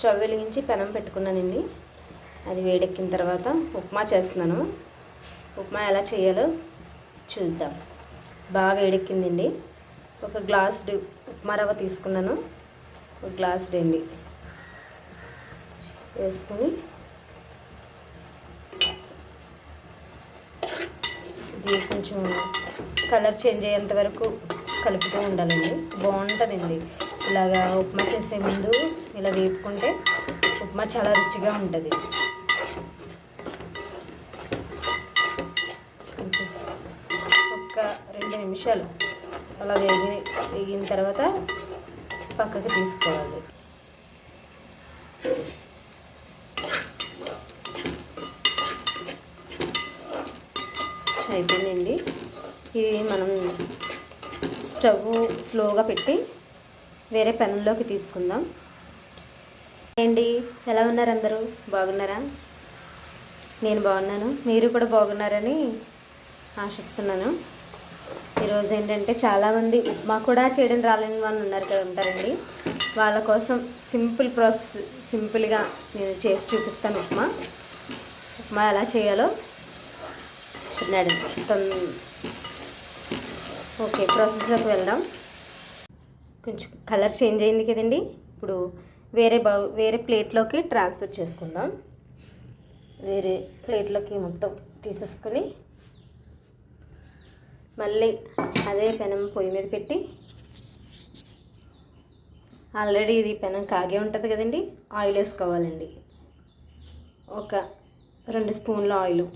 Stove వెలిగించి పెనం పెట్టుకున్నానండి. అది వేడెక్కిన తర్వాత ఉప్మా చేస్తున్నాను. ఉప్మా ఎలా చేయాలో చూద్దాం. బాగా వేడెక్కిందండి. ఒక గ్లాస్ ఉప్మా రవ్వ తీసుకున్నాను. ఒక గ్లాస్ అండి వేసుకుని ఇది కొంచెం కలర్ చేంజ్ అయ్యేంత వరకు కలుపుతూ ఉండాలండి. బాగుంటుందండి. ఇలాగా ఉప్మా చేసే ముందు ఇలా వేపుకుంటే ఉప్మా చాలా రుచిగా ఉంటుంది. ఒక్క రెండు నిమిషాలు అలా వేగి వేగిన తర్వాత పక్కకు తీసుకోవాలి. అయిపోయిందండి. ఇది మనం స్టవ్ స్లోగా పెట్టి వేరే పెనంలోకి తీసుకుందాం. ఏంటి? ఎలా ఉన్నారు అందరూ? బాగున్నారా? నేను బాగున్నాను. మీరు కూడా బాగున్నారని ఆశిస్తున్నాను. ఈరోజు ఏంటంటే చాలామంది ఉప్మా కూడా చేయడం రాలేని వాళ్ళు ఉన్నారు కదా ఉంటారండి. వాళ్ళ కోసం సింపుల్ ప్రాసెస్ సింపుల్గా నేను చేసి చూపిస్తాను ఉప్మా. ఉప్మా ఎలా చేయాలో నడు ఓకే ప్రాసెస్లోకి వెళ్దాం. కొంచెం కలర్ చేంజ్ అయింది కదండి. ఇప్పుడు వేరే బౌ వేరే ప్లేట్లోకి ట్రాన్స్ఫర్ చేసుకుందాం. వేరే ప్లేట్లోకి మొత్తం తీసేసుకొని మళ్ళీ అదే పెనం పొయ్యి మీద పెట్టి ఆల్రెడీ ఇది పెనం కాగే ఉంటుంది కదండి. ఆయిల్ వేసుకోవాలండి. ఒక రెండు స్పూన్ల ఆయిల్.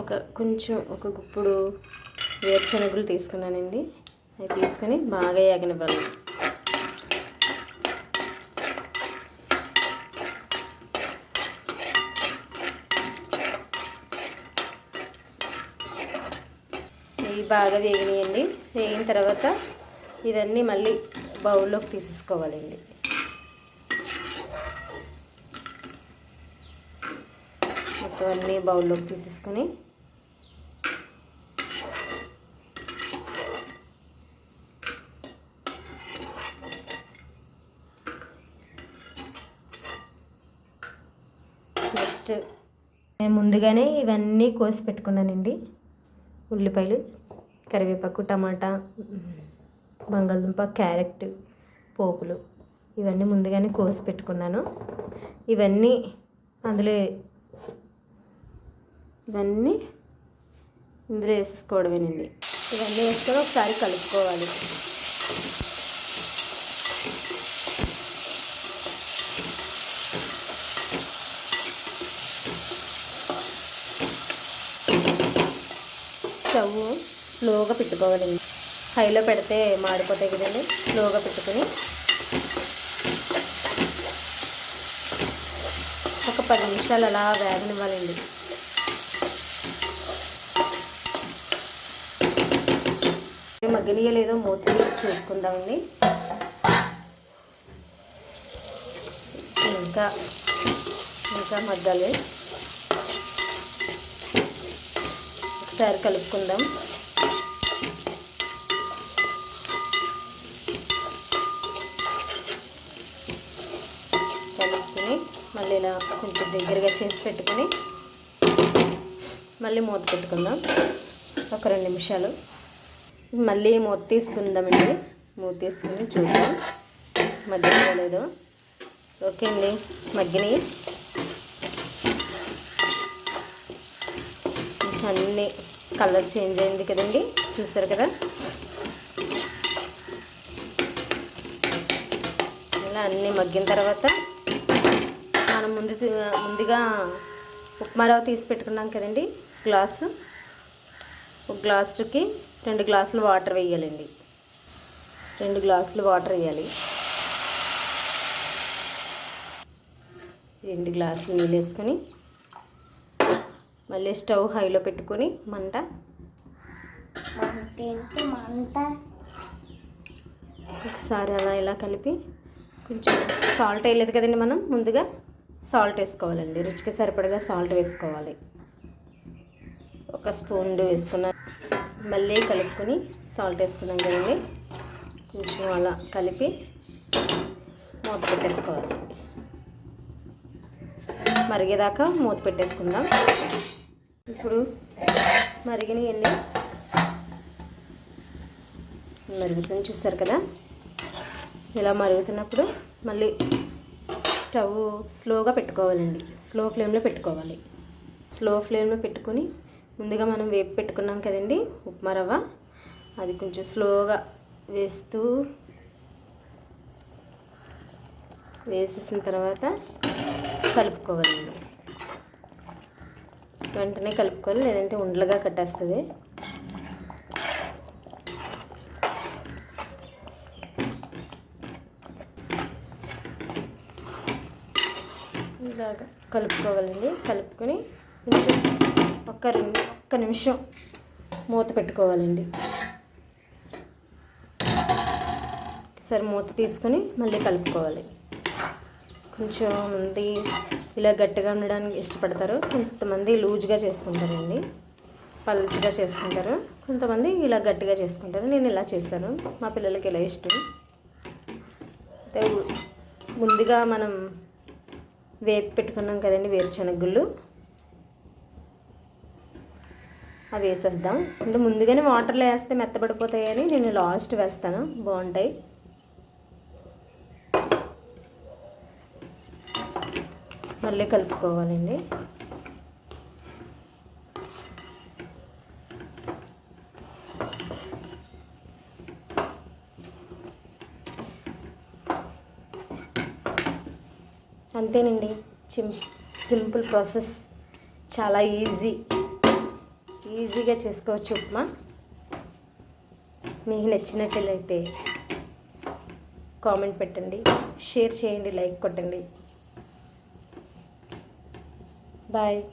ఒక కొంచెం ఒక గుప్పుడు వేరుశనగలు తీసుకున్నానండి. అవి తీసుకొని బాగా ఎగనివ్వాలి ఇవి బాగా వేగినాయండి. వేగిన తర్వాత ఇవన్నీ మళ్ళీ బౌల్లోకి తీసేసుకోవాలండి. మొత్తం అన్నీ బౌల్లోకి తీసేసుకొని నెక్స్ట్ నేను ముందుగానే ఇవన్నీ కోసి పెట్టుకున్నానండి. ఉల్లిపాయలు కరివేపాకు టమాటా బంగాళదుంప క్యారెట్ పోపులు ఇవన్నీ ముందుగానే కోసి పెట్టుకున్నాను. ఇవన్నీ అందులో ఇవన్నీ ఇందులో వేసేసుకోవడమేనండి. ఇవన్నీ వేసుకొని ఒకసారి కలుపుకోవాలి. స్టవ్ స్లోగా పెట్టుకోవాలండి. హైలో పెడితే మాడిపోతాయి కదండి. స్లోగా పెట్టుకొని ఒక పది నిమిషాలు అలా వేగనివ్వాలండి. మగ్గనియలేదో మూత తీసి చూసుకుందామండి. ఇంకా ఇంకా మగ్గాలి. ఒకసారి కలుపుకుందాం. కలుపుకొని మళ్ళీ ఇలా కొంచెం దగ్గరగా చేసి పెట్టుకుని మళ్ళీ మూత పెట్టుకుందాం. ఒక రెండు నిమిషాలు. మళ్ళీ మూత తీసుకుందామండి. మూత తీసుకుని చూద్దాం. మగ్గిపోలేదు. ఓకే అండి. మగ్గినాయి. అన్నీ కలర్ చేంజ్ అయింది కదండి. చూసారు కదా? ఇలా అన్నీ మగ్గిన తర్వాత మనం ముందు ముందుగా ఉప్మా రవ్వ తీసి పెట్టుకున్నాం కదండి గ్లాసు. ఒక గ్లాసుకి రెండు గ్లాసులు వాటర్ వేయాలండి. రెండు గ్లాసులు వాటర్ వేయాలి. రెండు గ్లాసులు నీళ్ళు వేసుకొని మళ్ళీ స్టవ్ హైలో పెట్టుకొని మంట. మంట? ఒకసారి అలా ఇలా కలిపి కొంచెం సాల్ట్ వేయలేదు కదండి మనం ముందుగా సాల్ట్ వేసుకోవాలండి. రుచికి సరిపడగా సాల్ట్ వేసుకోవాలి. ఒక స్పూన్ వేసుకున్నాం. మళ్ళీ కలుపుకొని సాల్ట్ వేసుకున్నాం కదండి. కొంచెం అలా కలిపి మూత పెట్టేసుకోవాలి. మరిగేదాకా మూత పెట్టేసుకుందాం. ఇప్పుడు మరిగిన మరుగుతుంది చూస్తారు కదా? ఇలా మరుగుతున్నప్పుడు మళ్ళీ స్టవ్ స్లోగా పెట్టుకోవాలండి. స్లో ఫ్లేమ్లో పెట్టుకోవాలి. స్లో ఫ్లేమ్లో పెట్టుకొని ముందుగా మనం వేపు పెట్టుకున్నాం కదండి ఉప్మా రవ్వ. అది కొంచెం స్లోగా వేస్తూ వేసేసిన తర్వాత కలుపుకోవాలండి. వెంటనే కలుపుకోవాలి లేదంటే ఉండలుగా కట్టేస్తుంది. ఇలాగా కలుపుకోవాలండి. కలుపుకొని ఒక ఒక్క రెండు ఒక్క నిమిషం మూత పెట్టుకోవాలండి. ఒకసారి మూత తీసుకొని మళ్ళీ కలుపుకోవాలి. కొంచెం మంది ఇలా గట్టిగా ఉండడానికి ఇష్టపడతారు. కొంతమంది లూజ్గా చేసుకుంటారండి. పల్చగా చేసుకుంటారు. కొంతమంది ఇలా గట్టిగా చేసుకుంటారు. నేను ఇలా చేశాను. మా పిల్లలకి ఇలా ఇష్టం. అయితే ముందుగా మనం వేపి పెట్టుకున్నాం కదండి వేరుశనగుళ్ళు. అవి వేసేద్దాం. అంటే ముందుగానే వాటర్లో వేస్తే మెత్తబడిపోతాయని నేను లాస్ట్ వేస్తాను. బాగుంటాయి. మళ్ళీ కలుపుకోవాలండి. అంతేనండి. చిం సింపుల్ ప్రాసెస్. చాలా ఈజీ. ఈజీగా చేసుకోవచ్చు ఉప్మా. మీకు నచ్చినట్లయితే కామెంట్ పెట్టండి. షేర్ చేయండి లైక్ కొట్టండి. Bye.